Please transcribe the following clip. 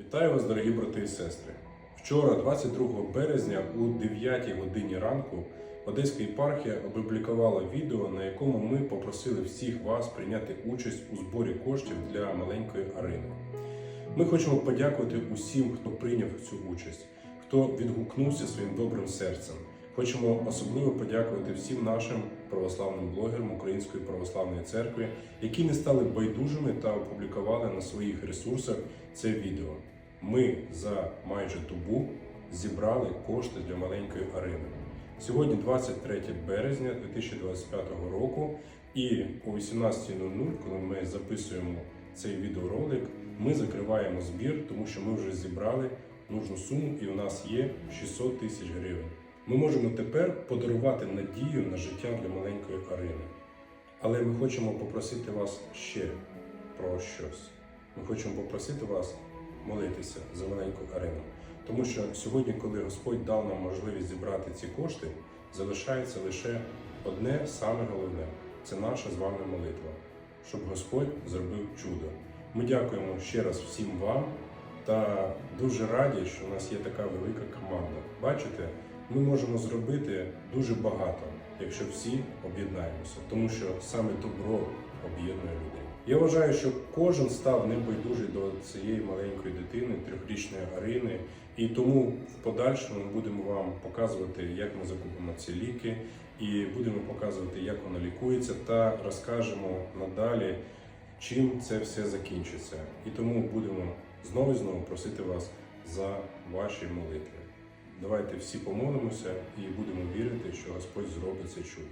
Вітаю вас, дорогі брати і сестри. Вчора, 22 березня, у 9 годині ранку, Одеська єпархія опублікувала відео, на якому ми попросили всіх вас прийняти участь у зборі коштів для маленької арени. Ми хочемо подякувати усім, хто прийняв цю участь, хто відгукнувся своїм добрим серцем. Хочемо особливо подякувати всім нашим православним блогерам Української православної церкви, які не стали байдужими та опублікували на своїх ресурсах це відео. Ми за майже добу зібрали кошти для маленької арени. Сьогодні 23 березня 2025 року, і о 18.00, коли ми записуємо цей відеоролик, ми закриваємо збір, тому що ми вже зібрали нужну суму, і у нас є 600 тисяч гривень. Ми можемо тепер подарувати надію на життя для маленької арени. Але ми хочемо попросити вас ще про щось. Ми хочемо попросити вас молитися за маленьку арену. Тому що сьогодні, коли Господь дав нам можливість зібрати ці кошти, залишається лише одне саме головне це наша з вами молитва, щоб Господь зробив чудо. Ми дякуємо ще раз всім вам та дуже раді, що у нас є така велика команда. Бачите, ми можемо зробити дуже багато, якщо всі об'єднаємося, тому що саме добро об'єднує людей. Я вважаю, що кожен став небайдужий до цієї маленької дитини, трьохрічної Арини, і тому в подальшому ми будемо вам показувати, як ми закупимо ці ліки, і будемо показувати, як вона лікується, та розкажемо надалі, чим це все закінчиться. І тому будемо знову і знову просити вас за ваші молитви. Давайте всі помолимося і будемо вірити, що Господь зробить це чудо.